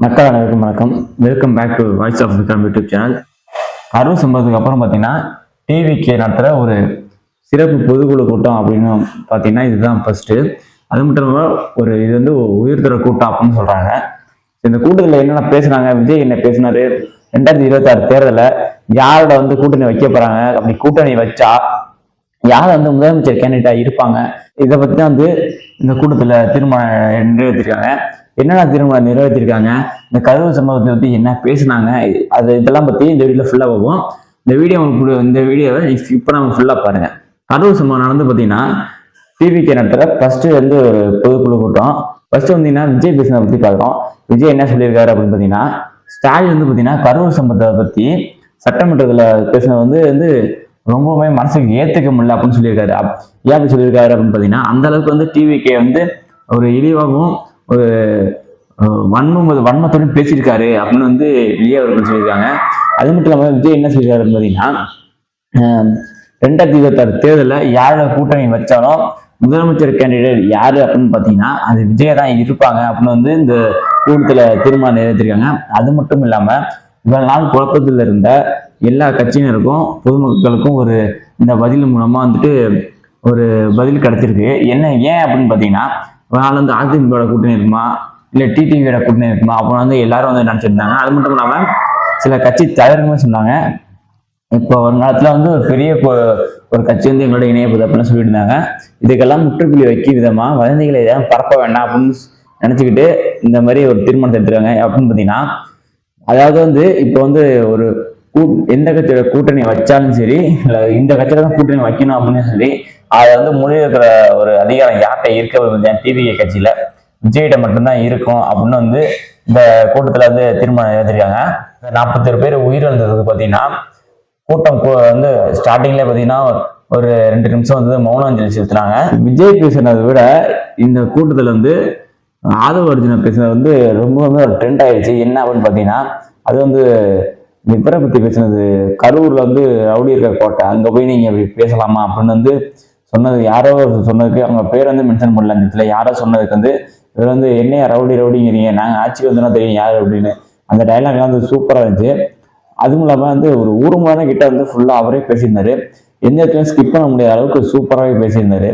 மக்கள் அனைவருக்கும் வணக்கம். Welcome back to voice of Vikram YouTube channel Arun சம்பவத்துக்கு அப்புறம் பார்த்தீங்கன்னா டிவிக்கு நடத்துகிற ஒரு சிறப்பு பொதுக்குழு கூட்டம் அப்படின்னு பார்த்தீங்கன்னா இதுதான் ஃபர்ஸ்ட்டு அது மட்டும் இல்லாமல் ஒரு இது வந்து உயிர்த்தர கூட்டம் அப்படின்னு சொல்கிறாங்க இந்த கூட்டத்தில் என்னென்ன பேசுனாங்க விஜய் என்ன பேசினாரு? ரெண்டாயிரத்தி இருபத்தாறு தேர்தலில் யாரோட வந்து கூட்டணி வைக்க போகிறாங்க அப்படி கூட்டணி வச்சா யார் வந்து முதலமைச்சர் கேண்டிடேட்டாக இருப்பாங்க? இதை பற்றி தான் வந்து இந்த கூட்டத்துல தீர்மானம் நிறைவேற்றிருக்காங்க. என்னென்ன தீர்மானம் நிறைவேற்றிருக்காங்க? இந்த கதவு சம்பவத்தை பத்தி என்ன பேசுனாங்க? அது இதெல்லாம் பத்தி இந்த வீடியோல ஃபுல்லா போகும் இந்த வீடியோ உங்களுக்கு இந்த வீடியோவை ஸ்கிப் பண்ணாம ஃபுல்லா பாருங்க. கதவு சம்பவம் நடந்து பார்த்தீங்கன்னா டிவிக்கு நடத்துகிற ஃபர்ஸ்ட் வந்து ஒரு பொதுக்குழு கூட்டம். ஃபர்ஸ்ட் வந்தீங்கன்னா விஜய் பேசினதை பத்தி பார்க்குறோம். விஜய் என்ன சொல்லியிருக்காரு அப்படின்னு பார்த்தீங்கன்னா ஸ்டாலின் வந்து பார்த்தீங்கன்னா கரூர் சம்பவத்தை பத்தி சட்டமன்றத்தில் பேசினது வந்து வந்து ரொம்பவுமே மனசுக்கு ஏத்துக்க முடியல அப்படின்னு சொல்லியிருக்காரு. ஏன் அப்படி சொல்லியிருக்காரு அப்படின்னு பார்த்தீங்கன்னா அந்த அளவுக்கு வந்து டிவிக்கே வந்து ஒரு இழிவாகவும் ஒரு வன்மம் வன்மத்தோடும் பேசியிருக்காரு அப்படின்னு வந்து விஜய் அவர்கள் சொல்லியிருக்காங்க. அது மட்டும் இல்லாமல் விஜய் என்ன சொல்லியிருக்காரு அப்படின்னு பார்த்தீங்கன்னா அஹ், ரெண்டாயிரத்தி இருபத்தாறு தேர்தலில் யாரோட கூட்டணி வச்சாலும் முதலமைச்சர் கேண்டிடேட் யாரு அப்படின்னு பார்த்தீங்கன்னா அது விஜய் தான் இருப்பாங்க அப்படின்னு வந்து இந்த கூட்டத்தில் தீர்மானம் நிறைவேற்றிருக்காங்க. அது மட்டும் இல்லாமல் இவ்வளவு நாள் குழப்பத்தில் இருந்த எல்லா கட்சியினருக்கும் பொதுமக்களுக்கும் ஒரு இந்த பதில் மூலமா வந்துட்டு ஒரு பதில் கிடைச்சிருக்கு. என்ன ஏன் அப்படின்னு பார்த்தீங்கன்னா இவ்வளவு நாள் வந்து அதிமுக கூட்டணி இருக்குமா? இல்லை டிடிவியோட கூட்டணி இருக்குமா? அப்படின்னு வந்து எல்லாரும் வந்து நினச்சிருந்தாங்க. அது மட்டும் இல்லாமல் சில கட்சி தலைவருமே சொன்னாங்க. இப்போ ஒரு காலத்துல வந்து ஒரு பெரிய ஒரு கட்சி வந்து எங்களோட இணைய போது அப்படின்னு சொல்லிட்டு இருந்தாங்க இதுக்கெல்லாம் முற்றுப்புள்ளி வைக்க விதமா வதந்திகளை எதாவது பரப்ப வேண்டாம் அப்படின்னு நினச்சிக்கிட்டு இந்த மாதிரி ஒரு தீர்மானத்தை எடுத்துருக்காங்க. அப்படின்னு பார்த்தீங்கன்னா அதாவது வந்து இப்போ வந்து ஒரு கூ- எந்த கட்சியோட கூட்டணி வச்சாலும் சரி இல்லை இந்த கட்சியில தான் கூட்டணி வைக்கணும் அப்படின்னு சொல்லி அதை வந்து முடிவெடுக்கிற ஒரு அதிகாரம் யார்கிட்ட இருக்க டிவிஏ கட்சியில. விஜய்கிட்ட மட்டும்தான் இருக்கும் அப்படின்னு வந்து இந்த கூட்டத்தில் வந்து தீர்மானம் எழுதிருக்காங்க நாற்பத்தேழு பேர் உயிரிழந்ததுக்கு பார்த்தீங்கன்னா கூட்டம் வந்து ஸ்டார்டிங்ல பார்த்தீங்கன்னா ஒரு ரெண்டு நிமிஷம் வந்து மௌன அஞ்சலி செலுத்துனாங்க விஜய் பேசுனதை விட இந்த கூட்டத்தில் வந்து ஆதவ அர்ஜுனா பேசினது வந்து ரொம்பவுமே ஒரு ட்ரெண்ட் ஆயிடுச்சு. என்ன அப்படின்னு பார்த்தீங்கன்னா அது வந்து இவரை பற்றி பேசினது. கரூரில் வந்து ரவுடி இருக்கிற கோட்டை. அங்கே போய் நீங்கள் இப்படி பேசலாமா அப்படின்னு வந்து சொன்னது யாரோ சொன்னதுக்கு அவங்க பேர் வந்து மென்ஷன் பண்ணல அந்த இடத்துல. யாரோ சொன்னதுக்கு வந்து இவர் வந்து என்னையா ரவுடி ரவுடிங்கிறீங்க? நாங்கள் ஆட்சிக்கு வந்தோம்னா தெரியும் யார் அப்படின்னு. அந்த டைலாக்லாம் வந்து சூப்பராக இருந்துச்சு. அதுவும் இல்லாமல் வந்து ஒரு ஊர் மணி கிட்ட வந்து ஃபுல்லாக அவரே பேசியிருந்தாரு. எந்த இடத்துலையும் ஸ்கிப் பண்ண முடியாத அளவுக்கு சூப்பராகவே பேசியிருந்தாரு.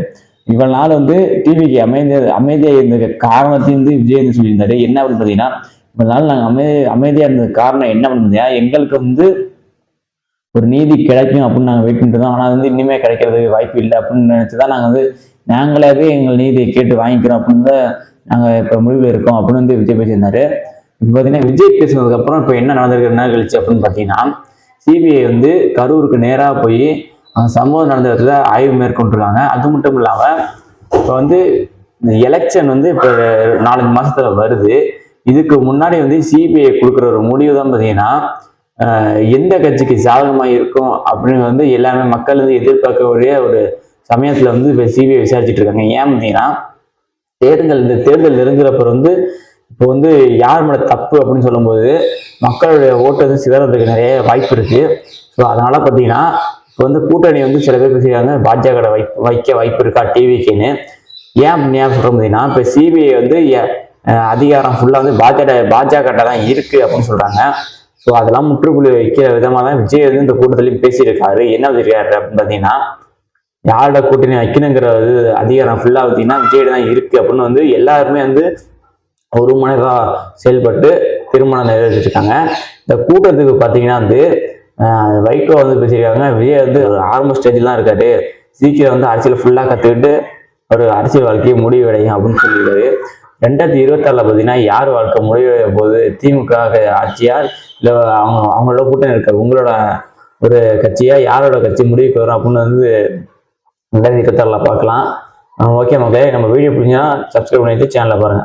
இவ்வளவு நாள் வந்து டிவிக்கு அமைந்த அமைதியாக இருந்த காரணத்தையும் வந்து விஜய் வந்து சொல்லியிருந்தாரு. என்ன அப்படின்னு பார்த்தீங்கன்னா இவ்வளவு நாள் நாங்கள் அமைதி அமைதியாக இருந்தது காரணம் என்ன பண்ணுறதா எங்களுக்கு வந்து ஒரு நீதி கிடைக்கும் அப்படின்னு நாங்கள் வெயிட் பண்ணிட்டு ஆனால் வந்து இனிமேல் கிடைக்கிறதுக்கு வாய்ப்பு இல்லை அப்படின்னு நினச்சி தான் நாங்கள் வந்து நாங்களாவே எங்கள் நீதியை கேட்டு வாங்கிக்கிறோம் அப்படின்னு தான் நாங்கள் இப்போ முடிவில் இருக்கோம் அப்படின்னு வந்து விஜய் பேசியிருந்தாரு. இப்போ பார்த்தீங்கன்னா விஜய் பேசினதுக்கப்புறம் இப்போ என்ன நடந்திருக்கு என்ன கழிச்சு அப்படின்னு பார்த்தீங்கன்னா சிபிஐ வந்து கரூருக்கு நேராக போய் சம்பவம் நடந்த இடத்துல ஆய்வு மேற்கொண்டிருக்காங்க. அது மட்டும் இல்லாமல் இப்போ வந்து இந்த எலெக்ஷன் வந்து இப்போ நாலஞ்சு மாசத்துல வருது. இதுக்கு முன்னாடி வந்து சிபிஐ கொடுக்குற ஒரு முடிவு தான் பார்த்தீங்கன்னா எந்த கட்சிக்கு சாதகமாக இருக்கும் அப்படின்னு வந்து எல்லாமே மக்கள் வந்து எதிர்பார்க்கக்கூடிய ஒரு சமயத்தில் வந்து இப்போ சிபிஐ விசாரிச்சுட்டு இருக்காங்க. ஏன் பார்த்தீங்கன்னா தேர்தல் இந்த தேர்தல் நெருங்குறப்ப வந்து இப்போ வந்து யார் மேல தப்பு அப்படின்னு சொல்லும்போது மக்களுடைய ஓட்டு வந்து சிதறதுக்கு நிறைய வாய்ப்பு இருக்கு. ஸோ அதனால பார்த்தீங்கன்னா இப்போ வந்து கூட்டணி வந்து சில பேர் பேசியிருக்காங்க பாஜக வை வைக்க வாய்ப்பு இருக்கா டிவிக்குன்னு ஏன் அப்படின்னு ஏன் சொல்ல பார்த்தீங்கன்னா இப்போ சிபிஐ வந்து அதிகாரம் ஃபுல்லாக வந்து பாஜக பாஜக தான் இருக்குது அப்படின்னு சொல்கிறாங்க ஸோ அதெல்லாம் முற்றுப்புள்ளி வைக்கிற விதமாக தான் விஜய் வந்து இந்த கூட்டத்திலையும் பேசியிருக்காரு. என்ன வச்சிருக்காரு அப்படின்னு பார்த்தீங்கன்னா யாரோட கூட்டணி வைக்கணுங்கிறது அதிகாரம் ஃபுல்லாக பார்த்தீங்கன்னா விஜய் தான் இருக்குது அப்படின்னு வந்து எல்லாருமே வந்து ஒரு மனதா செயல்பட்டு திருமணம் நிறைவேற்றிருக்காங்க. இந்த கூட்டத்துக்கு பார்த்தீங்கன்னா வந்து வைகோ வந்து பேசியிருக்காங்க. விஜய் வந்து ஒரு ஆரம்ப ஸ்டேஜ்லாம் இருக்காரு. சீக்கிரம் வந்து அரசியல் ஃபுல்லாக கற்றுக்கிட்டு ஒரு அரசியல் வாழ்க்கையை முடிவடையும் அப்படின்னு சொல்லியிருக்காரு. ரெண்டாயிரத்தி இருபத்தாறில் பார்த்தீங்கன்னா யார் வாழ்க்கை முடிவடைய போது திமுக ஆட்சியா? இல்லை அவங்க அவங்களோட கூட்டணி இருக்க? உங்களோட ஒரு கட்சியா? யாரோட கட்சி முடிவுக்கு வரும் அப்படின்னு வந்து ரெண்டாயிரத்தி இருபத்தாறில் பார்க்கலாம். ஓகே மக்களே நம்ம வீடியோ பிடிச்சா சப்ஸ்கிரைப் பண்ணிட்டு சேனலை பாருங்கள்